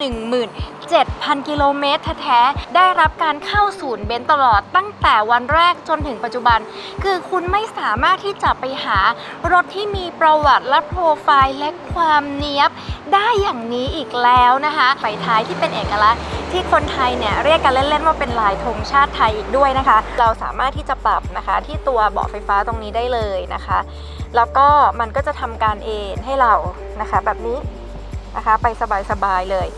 17,000 กิโลเมตรแท้ๆ ได้รับการเข้าศูนย์เบนซ์ตลอดตั้งแต่วันแรกจนถึงปัจจุบัน คือคุณไม่สามารถที่จะไปหารถที่มีประวัติและโปรไฟล์และความเนี้ยบ ได้อย่างนี้อีกแล้วนะคะไฟท้ายที่เป็นเอกลักษณ์ที่คนไทยเนี่ยเรียกกันเล่นๆว่าเป็นลายธงชาติไทยอีกด้วยนะคะ เราสามารถที่จะปรับนะคะที่ตัวเบาะไฟฟ้าตรงนี้ได้เลยนะคะ แล้วก็มันก็จะทำการเอนให้เรานะคะแบบนี้ นะคะ ไปสบายๆเลย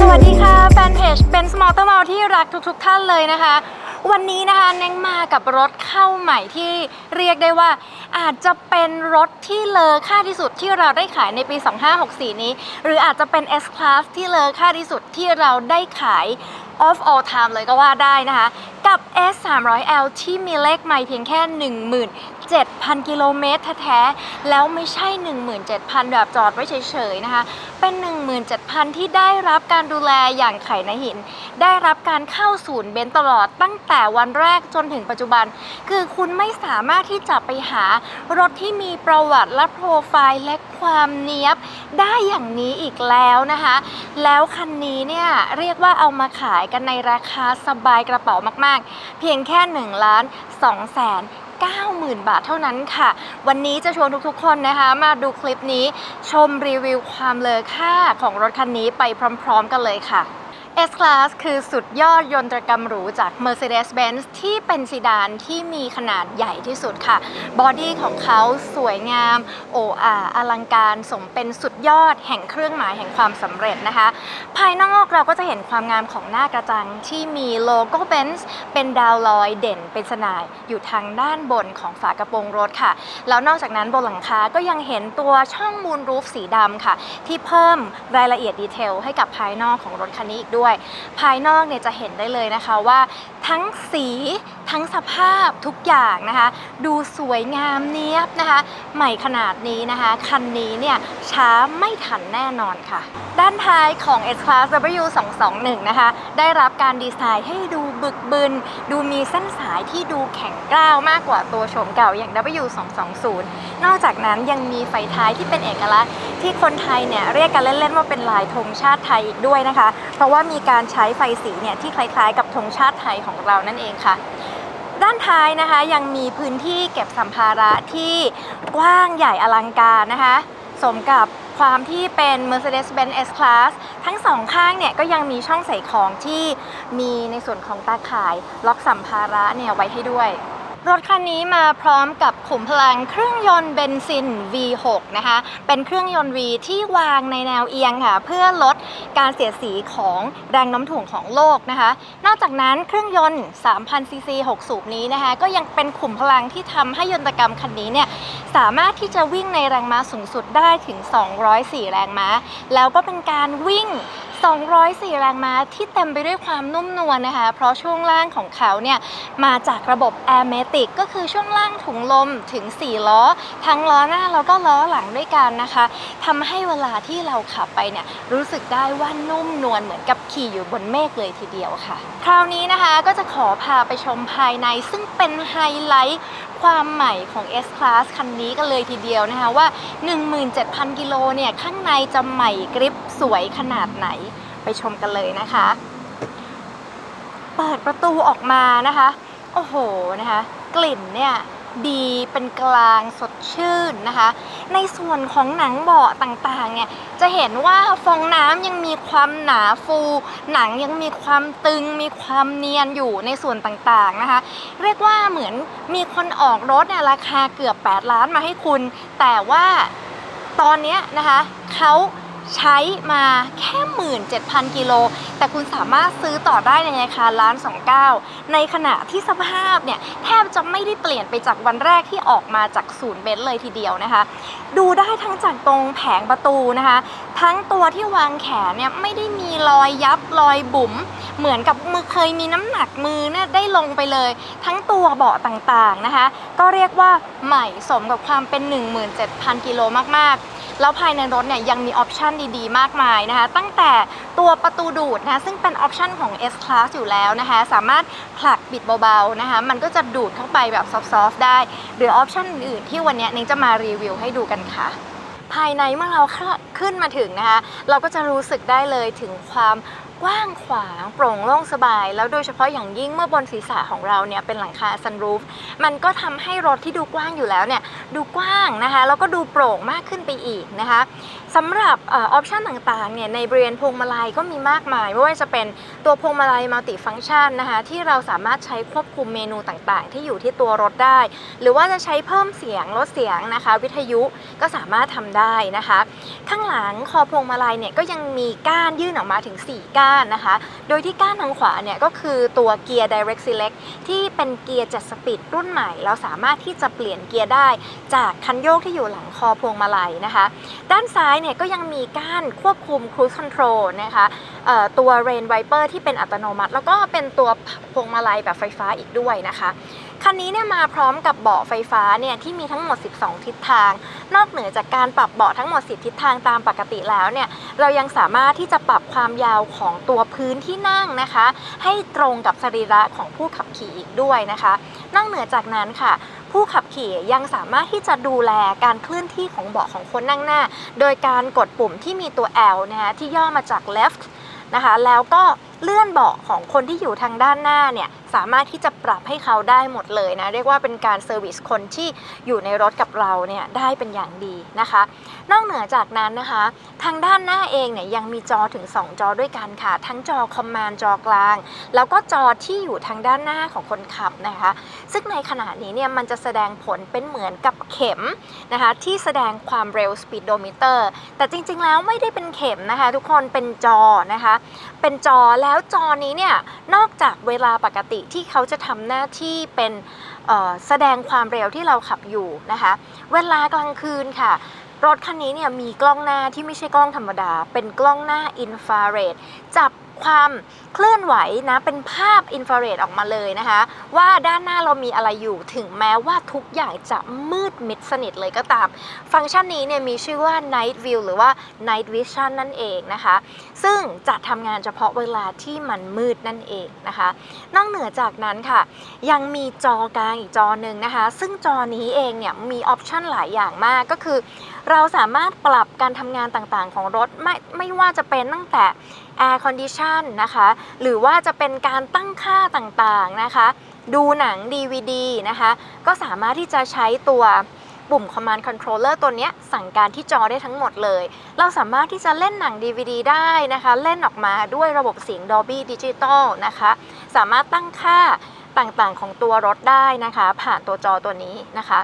สวัสดีค่ะแฟนเพจเป็นสมอลเตอร์มอลที่รักทุกๆท่านเลยนะคะวันนี้นะคะเน้งมากับรถเข้าใหม่ที่เรียกได้ว่า อาจจะเป็นรถที่เลอค่าที่สุดที่เราได้ขายในปี 2564 นี้ หรืออาจจะเป็น S Class ที่เลอค่าที่สุดที่เราได้ขาย of all time เลยก็ว่าได้นะคะ กับ S 3 0 0 L ที่มีเลขไมล์เพียงแค่ 17,000 กิโลเมตรแท้ๆแล้วไม่ใช่ 17,000 แบบจอดไว้เฉยๆนะคะ เป็น 17,000 ที่ได้รับการดูแลอย่างไข่ในหิน ได้รับการเข้าศูนย์เบนตลอดตั้งแต่วันแรกจนถึงปัจจุบัน คือคุณไม่สามารถที่จะไปหารถที่มีประวัติและโปรไฟล์และความเนี้ยบได้อย่างนี้อีกแล้วนะคะ แล้วคันนี้เนี่ยเรียกว่าเอามาขายกันในราคาสบายกระเป๋ามากๆ เพียงแค่1ล้าน2แสน 90,000 บาทเท่านั้นค่ะ วันนี้จะชวนทุกๆ คนนะคะ มาดูคลิปนี้ชมรีวิวความเลอค่าของรถคันนี้ไปพร้อม ๆ กันเลยค่ะ S Class คือสุดยอดยนตรกรรมหรูจาก Mercedes-Benz ที่เป็นซีดานที่มีขนาดใหญ่ที่สุดค่ะ บอดี้ของเขาสวยงาม โอ้อาอลังการสมเป็นสุดยอดแห่งเครื่องหมายแห่งความสำเร็จนะคะ ภายนอกเราก็จะเห็นความงามของหน้ากระจังที่มีโลโก้ Benz เป็นดาวลอยเด่นเป็นสนายอยู่ทางด้านบนของฝากระโปรงรถค่ะ แล้วนอกจากนั้นบนหลังคาก็ยังเห็นตัวช่องมูลรูฟสีดำค่ะ ที่เพิ่มรายละเอียดดีเทลให้กับภายนอกของรถคันนี้อีกด้วยภายนอกเนี่ยจะเห็นได้เลยนะคะว่าทั้งสีทั้งสภาพทุกอย่างนะคะ ดูสวยงามเนี้ยบนะคะ ใหม่ขนาดนี้นะคะ คันนี้เนี่ยช้าไม่ทันแน่นอนค่ะ ด้านท้ายของ S Class W221 นะคะ ได้รับการดีไซน์ให้ดู บึกบึน ดูมีเส้นสายที่ดูแข็งกร้าวมากกว่าตัวโฉมเก่าอย่าง W220 นอกจากนั้นยังมีไฟท้ายที่เป็นเอกลักษณ์ที่คนไทยเนี่ยเรียกกันเล่นๆว่าเป็นลายธงชาติไทยอีกด้วยนะคะ เพราะว่ามีการใช้ไฟสีเนี่ยที่คล้ายๆ กับธงชาติไทยของเรานั่นเองค่ะด้านท้ายนะคะยังมีพื้นที่เก็บสัมภาระที่กว้างใหญ่อลังการนะคะ สมกับ ความที่เป็น Mercedes-Benz S-Class ทั้งสองข้างเนี่ยก็ยังมีช่องใส่ของที่มีในส่วนของตาข่ายล็อกสัมภาระเนี่ยไว้ให้ด้วย รถคันนี้มาพร้อมกับขุมพลังเครื่องยนต์เบนซิน V6 นะคะ เป็นเครื่องยนต์ V ที่วางในแนวเอียงค่ะ เพื่อลดการเสียดสีของแรงน้ำถ่วงของโลกนะคะ นอกจากนั้นเครื่องยนต์ 3,000ซีซี6สูบนี้นะคะ ก็ยังเป็นขุมพลังที่ทำให้ยนตกรรมคันนี้เนี่ย สามารถที่จะวิ่งในแรงม้าสูงสุดได้ถึง 204 แรงม้า แล้วก็เป็นการวิ่ง 204 แรงม้าที่เต็มไปด้วยความนุ่มนวลนะคะ เพราะช่วงล่างของเขาเนี่ยมาจากระบบ Air m a t i c ก็คือช่วงล่างถุงลมถึง 4 ล้อ ทั้งล้อหน้าแล้วก็ล้อหลังด้วยกันนะคะทำให้เวลาที่เราขับไปเนี่ยรู้สึกได้ว่านุ่มนวลเหมือนกับขี่อยู่บนเมฆเลยทีเดียวค่ะ คราวนี้นะคะก็จะขอพาไปชมภายในซึ่งเป็นไฮไลท์ ความใหม่ของ S Class คันนี้กันเลยทีเดียวนะคะว่า 17,000 กิโลเนี่ยข้างในจะใหม่กริปสวยขนาดไหนไปชมกันเลยนะคะ เปิดประตูออกมานะคะ โอ้โหนะคะ กลิ่นเนี่ย ดีเป็นกลางสดชื่นนะคะ ในส่วนของหนังเบาะต่างๆเนี่ยจะเห็นว่าฟองน้ำยังมีความหนาฟู หนังยังมีความตึง มีความเนียนอยู่ในส่วนต่างๆนะคะ เรียกว่าเหมือนมีคนออกรถเนี่ยราคาเกือบ 8 ล้านมาให้คุณ แต่ว่าตอนนี้นะคะเขา ใช้มาแค่ 17,000 กิโล แต่คุณสามารถซื้อต่อได้ในราคาล้าน29 ในขณะที่สภาพเนี่ยแทบจะไม่ได้เปลี่ยนไปจากวันแรกที่ออกมาจากศูนย์เบนซ์เลยทีเดียวนะคะ ดูได้ทั้งจากตรงแผงประตูนะคะ ทั้งตัวที่วางแขนเนี่ยไม่ได้มีรอยยับรอยบุ๋ม เหมือนกับมือเคยมีน้ำหนักมือเนี่ยได้ลงไปเลย ทั้งตัวเบาะต่างๆนะคะ ก็เรียกว่าใหม่สมกับความเป็น 17,000 กิโลมากๆ แล้วภายในรถเนี่ยยังมีออปชันดีๆ มากมายนะคะ ตั้งแต่ตัวประตูดูดนะคะซึ่งเป็นออปชันของ S Class อยู่แล้วนะคะ สามารถผลักบิดเบาๆนะคะ มันก็จะดูดเข้าไปแบบซอฟต์ๆได้ หรือออปชันอื่นที่วันนี้นิ้งจะมารีวิวให้ดูกันค่ะภายในเมื่อเราขึ้นมาถึงนะคะ เราก็จะรู้สึกได้เลยถึงความกว้างขวางโปร่งโล่งสบาย แล้วโดยเฉพาะอย่างยิ่งเมื่อบนศีรษะของเราเนี่ยเป็นหลังคาซันรูฟมันก็ทำให้รถที่ดูกว้างอยู่แล้วเนี่ย ดูกว้างนะคะแล้วก็ดูโปร่งมากขึ้นไปอีกนะคะ สำหรับออปชันต่างๆเนี่ยในบริเวณพวงมาลัยก็มีมากมาย ไม่ว่าจะเป็นตัวพวงมาลัยมัลติฟังชันนะคะที่เราสามารถใช้ควบคุมเมนูต่างๆ ที่อยู่ที่ตัวรถได้ หรือว่าจะใช้เพิ่มเสียงลดเสียงนะคะ วิทยุก็สามารถทำได้นะคะ ข้างหลังคอพวงมาลัยเนี่ยก็ยังมีก้านยื่นออกมาถึง 4 ก้านนะคะ โดยที่ก้านทางขวาเนี่ยก็คือตัวเกียร์ Direct Select ที่เป็นเกียร์7สปีดรุ่นใหม่ เราสามารถที่จะเปลี่ยนเกียร์ได้ จากคันโยกที่อยู่หลังคอพวงมาลัยนะคะ ด้านซ้ายเนี่ยก็ยังมีก้านควบคุม Cruise Control นะคะตัว Rain Wiper ที่เป็นอัตโนมัติ แล้วก็เป็นตัวพวงมาลัยแบบไฟฟ้าอีกด้วยนะคะ คันนี้เนี่ยมาพร้อมกับเบาะไฟฟ้าเนี่ยที่มีทั้งหมด 12 ทิศทาง นอกเหนือจากการปรับเบาะทั้งหมด 10 ทิศทางตามปกติแล้วเนี่ยเรายังสามารถที่จะปรับความยาวของตัวพื้นที่นั่งนะคะ ให้ตรงกับสรีระของผู้ขับขี่อีกด้วยนะคะ นอกเหนือจากนั้นค่ะ ผู้ขับขี่ยังสามารถที่จะดูแลการเคลื่อนที่ของเบาะของคนนั่งหน้า โดยการกดปุ่มที่มีตัว L นะคะที่ย่อมาจาก left นะคะแล้วก็เลื่อนเบาะของคนที่อยู่ทางด้านหน้าเนี่ย สามารถที่จะปรับให้เขาได้หมดเลยนะ เรียกว่าเป็นการเซอร์วิสคนที่อยู่ในรถกับเราเนี่ยได้เป็นอย่างดีนะคะ นอกเหนือจากนั้นนะคะ ทางด้านหน้าเองเนี่ยยังมีจอถึง 2 จอด้วยกันค่ะ ทั้งจอคอมมานด์จอกลาง แล้วก็จอที่อยู่ทางด้านหน้าของคนขับนะคะ ซึ่งในขณะนี้เนี่ยมันจะแสดงผลเป็นเหมือนกับเข็มนะคะที่แสดงความเร็ว speedometer แต่จริงๆแล้วไม่ได้เป็นเข็มนะคะ ทุกคนเป็นจอนะคะ เป็นจอแล้วจอนี้เนี่ยนอกจากเวลาปกติที่เขาจะทำหน้าที่เป็นแสดงความเร็วที่เราขับอยู่นะคะ เวลากลางคืนค่ะ รถคันนี้เนี่ยมีกล้องหน้าที่ไม่ใช่กล้องธรรมดา เป็นกล้องหน้าอินฟราเรดจับ ความเคลื่อนไหวนะเป็นภาพอินฟราเรดออกมาเลยนะคะ ว่าด้านหน้าเรามีอะไรอยู่ถึงแม้ว่าทุกอย่างจะมืดมิดสนิทเลยก็ตาม ฟังก์ชันนี้เนี่ยมีชื่อว่า Night View หรือว่า Night Vision นั่นเองนะคะ ซึ่งจะทำงานเฉพาะเวลาที่มันมืดนั่นเองนะคะ นอกเหนือจากนั้นค่ะ ยังมีจอกลางอีกจอหนึ่งนะคะ ซึ่งจอนี้เองเนี่ยมีออปชันหลายอย่างมากก็คือ เราสามารถปรับการทำงานต่างๆ ของรถไม่ไม่ว่าจะเป็นตั้งแต่ Air Condition นะคะ หรือว่าจะเป็นการตั้งค่าต่างๆนะคะ ดูหนัง DVD นะคะ ก็สามารถที่จะใช้ตัวปุ่ม Command Controller ตัวนี้สั่งการที่จอได้ทั้งหมดเลย เราสามารถที่จะเล่นหนัง DVD ได้นะคะ เล่นออกมาด้วยระบบเสียง Dolby Digital นะคะ สามารถตั้งค่าต่างๆของตัวรถได้นะคะ ผ่านตัวจอตัวนี้นะคะ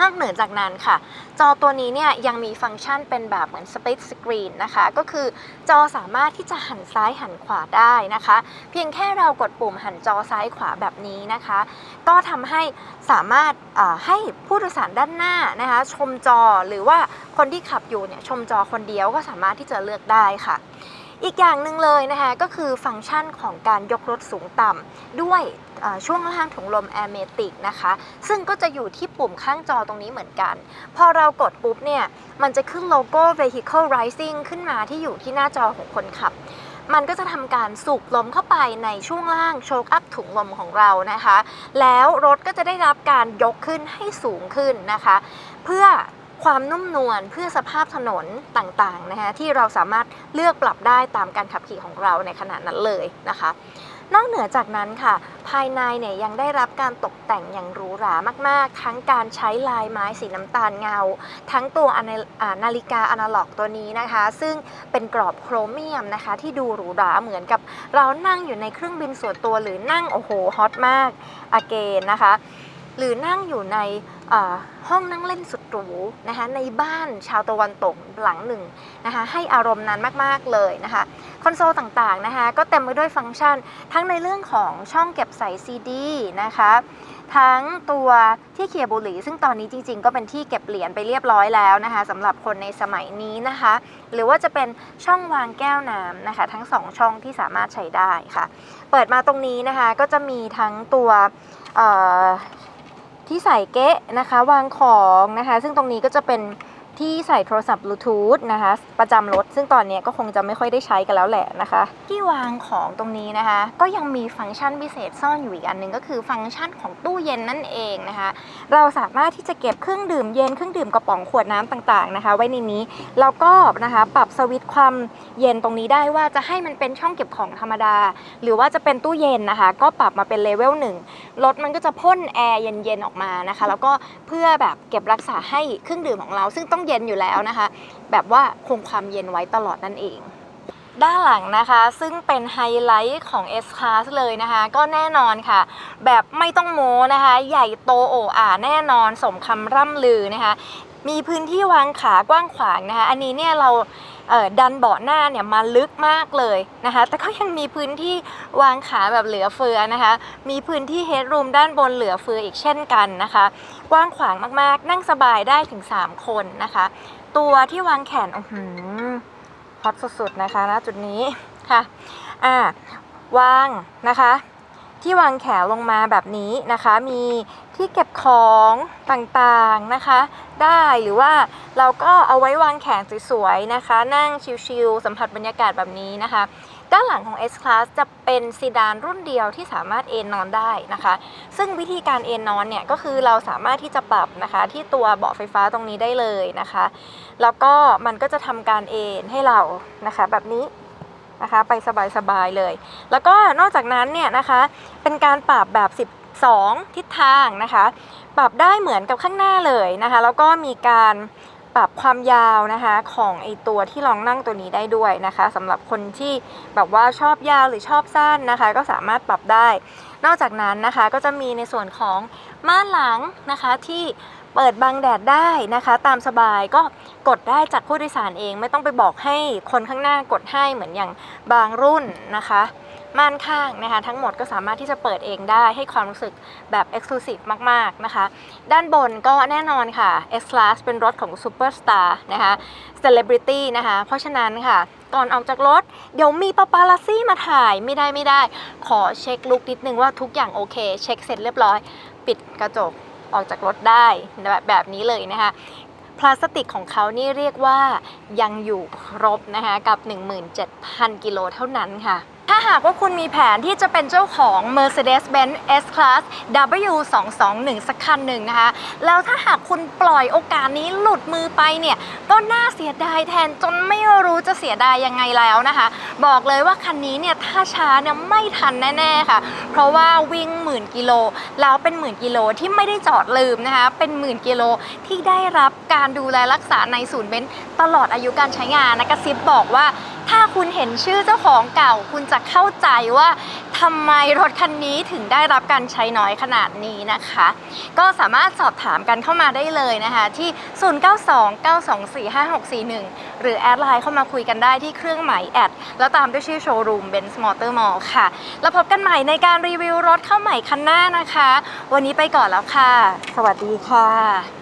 นอกเหนือจากนั้นค่ะ จอตัวนี้เนี่ยยังมีฟังก์ชันเป็นแบบเหมือน split screen นะคะ ก็คือจอสามารถที่จะหันซ้ายหันขวาได้นะคะ เพียงแค่เรากดปุ่มหันจอซ้ายขวาแบบนี้นะคะ ก็ทำให้สามารถให้ผู้โดยสารด้านหน้านะคะ ชมจอหรือว่าคนที่ขับอยู่เนี่ยชมจอคนเดียวก็สามารถที่จะเลือกได้ค่ะ อีกอย่างหนึ่งเลยนะคะก็คือฟังก์ชันของการยกรถสูงต่ำด้วยช่วงล่างถุงลม a i r m a t i c นะคะ ซึ่งก็จะอยู่ที่ปุ่มข้างจอตรงนี้เหมือนกัน พอเรากดปุ๊บเนี่ย มันจะขึ้นโลโก้ vehicle rising ขึ้นมาที่อยู่ที่หน้าจอของคนขับ มันก็จะทำการสูบลมเข้าไปในช่วงล่างโชคอัพถุงลมของเรานะคะ แล้วรถก็จะได้รับการยกขึ้นให้สูงขึ้นนะคะ เพื่อ ความนุ่มนวลเพื่อสภาพถนนต่างๆนะคะที่เราสามารถเลือกปรับได้ตามการขับขี่ของเราในขณะนั้นเลยนะคะ นอกเหนือจากนั้นค่ะ ภายในเนี่ยยังได้รับการตกแต่งอย่างหรูหรามากๆ ทั้งการใช้ลายไม้สีน้ำตาลเงา ทั้งตัวนาอ่านาฬิกาอนาล็อกตัวนี้นะคะ ซึ่งเป็นกรอบโครเมียมนะคะ ที่ดูหรูหราเหมือนกับเรานั่งอยู่ในเครื่องบินส่วนตัวหรือนั่งโอ้โหฮอตมากอเกนนะคะ หรือนั่งอยู่ในห้องนั่งเล่นสุดหรูนะคะในบ้านชาวตะวันตกหลังหนึ่งนะคะให้อารมณ์นั้นมากๆเลยนะคะคอนโซลต่างๆนะคะก็เต็มไปด้วยฟังก์ชัน ทั้งในเรื่องของช่องเก็บใส่ซีดีนะคะทั้งตัวที่เคียบุหรี่ ซึ่งตอนนี้จริงๆ ก็เป็นที่เก็บเหรียญไปเรียบร้อยแล้วนะคะสำหรับคนในสมัยนี้นะคะ หรือว่าจะเป็นช่องวางแก้วน้ำนะคะ ทั้งสองช่องที่สามารถใช้ได้ค่ะ เปิดมาตรงนี้นะคะก็จะมีทั้งตัว ที่ใส่เก๊ะนะคะ วางของนะคะ ซึ่งตรงนี้ก็จะเป็น ที่ใส่โทรศัพท์บลูทูธนะคะ ประจำรถ ซึ่งตอนนี้ก็คงจะไม่ค่อยได้ใช้กันแล้วแหละนะคะ ที่วางของตรงนี้นะคะ ก็ยังมีฟังก์ชันพิเศษซ่อนอยู่อีกอันหนึ่งก็คือฟังก์ชันของตู้เย็นนั่นเองนะคะ เราสามารถที่จะเก็บเครื่องดื่มเย็นเครื่องดื่มกระป๋องขวดน้ำต่างๆนะคะ ไว้ในนี้แล้วก็นะคะปรับสวิตช์ความเย็นตรงนี้ได้ว่าจะให้มันเป็นช่องเก็บของธรรมดา หรือว่าจะเป็นตู้เย็นนะคะ ก็ปรับมาเป็นเลเวลหนึ่งรถมันก็จะพ่นแอร์เย็นๆออกมานะคะ แล้วก็เพื่อแบบเก็บรักษาให้เครื่องดื่มของเรา ซึ่งต้องเย็นอยู่แล้วนะคะ แบบว่าคงความเย็นไว้ตลอดนั่นเองด้านหลังนะคะซึ่งเป็นไฮไลท์ของ S Class เลยนะคะ ก็แน่นอนค่ะ แบบไม่ต้องโม้นะคะ ใหญ่โตโอ้อาแน่นอนสมคำร่ำลือนะคะ มีพื้นที่วางขากว้างขวางนะคะ อันนี้เนี่ยเราเดันเบาะหน้าเนี่ยมาลึกมากเลยนะคะ แต่ก็ยังมีพื้นที่วางขาแบบเหลือเฟือนะคะ มีพื้นที่เฮดรูมด้านบนเหลือเฟืออีกเช่นกันนะคะ กว้างขวางมากๆ นั่งสบายได้ถึง 3 คนนะคะ ตัวที่วางแขนอื้อหือฮอตสุดๆนะคะณจุดนี้ค่ะอ่าวางนะคะ ที่วางแขนลงมาแบบนี้นะคะ มีที่เก็บของต่างๆนะคะ ได้หรือว่าเราก็เอาไว้วางแขนสวยๆนะคะ นั่งชิลๆสัมผัสบรรยากาศแบบนี้นะคะ ด้านหลังของ S Class จะเป็นซีดานรุ่นเดียวที่สามารถเอนนอนได้นะคะ ซึ่งวิธีการเอนนอนเนี่ยก็คือเราสามารถที่จะปรับนะคะที่ตัวเบาะไฟฟ้าตรงนี้ได้เลยนะคะ แล้วก็มันก็จะทำการเอนให้เรานะคะแบบนี้นะคะไปสบายๆเลย แล้วก็นอกจากนั้นเนี่ยนะคะเป็นการปรับแบบ 12 ทิศทางนะคะ ปรับได้เหมือนกับข้างหน้าเลยนะคะ แล้วก็มีการ ปรับความยาวนะคะของไอตัวที่รองนั่งตัวนี้ได้ด้วยนะคะสำหรับคนที่แบบว่าชอบยาวหรือชอบสั้นนะคะ ก็สามารถปรับได้ นอกจากนั้นนะคะก็จะมีในส่วนของม่านหลังนะคะที่เปิดบังแดดได้นะคะ ตามสบายก็กดได้จากผู้โดยสารเอง ไม่ต้องไปบอกให้คนข้างหน้ากดให้เหมือนอย่างบางรุ่นนะคะ ม่านข้างนะคะทั้งหมดก็สามารถที่จะเปิดเองได้ให้ความรู้สึกแบบ Exclusive มาก ๆ นะคะ ด้านบนก็แน่นอนค่ะ S Class เป็นรถของ Superstar นะคะ Celebrity นะคะ เพราะฉะนั้นค่ะ ก่อนออกจากรถ เดี๋ยวมีปาปาลัซี่มาถ่ายไม่ได้ไม่ได้ ขอเช็คลุกนิดนึงว่าทุกอย่างโอเค เช็คเสร็จเรียบร้อย ปิดกระจกออกจากรถได้แบบแบบนี้เลยนะคะพลาสติกของเขานี่เรียกว่ายังอยู่ครบนะคะกับ 17,000 กิโลเท่านั้นค่ะ ถ้าหากว่าคุณมีแผนที่จะเป็นเจ้าของ Mercedes-Benz S-Class W221 สักคันหนึ่งนะคะ แล้วถ้าหากคุณปล่อยโอกาสนี้หลุดมือไปเนี่ย ก็น่าเสียดายแทนจนไม่รู้จะเสียดายยังไงแล้วนะคะ บอกเลยว่าคันนี้เนี่ยถ้าช้าเนี่ยไม่ทันแน่ๆค่ะ เพราะว่าวิ่งหมื่นกิโล แล้วเป็นหมื่นกิโลที่ไม่ได้จอดลืมนะคะ เป็นหมื่นกิโลที่ได้รับการดูแลรักษาในศูนย์เบนซ์ตลอดอายุการใช้งานนะกระซิบบอกว่า ถ้าคุณเห็นชื่อเจ้าของเก่า คุณจะเข้าใจว่าทำไมรถคันนี้ถึงได้รับการใช้น้อยขนาดนี้นะคะ ก็สามารถสอบถามกันเข้ามาได้เลยนะคะที่ 0929245641 หรือแอดไลน์เข้ามาคุยกันได้ที่เครื่องหมายแอดแล้วตามด้วยชื่อโชว์รูม Benz Motor Mall ค่ะ แล้วพบกันใหม่ในการรีวิวรถเข้าใหม่คันหน้านะคะ วันนี้ไปก่อนแล้วค่ะ สวัสดีค่ะ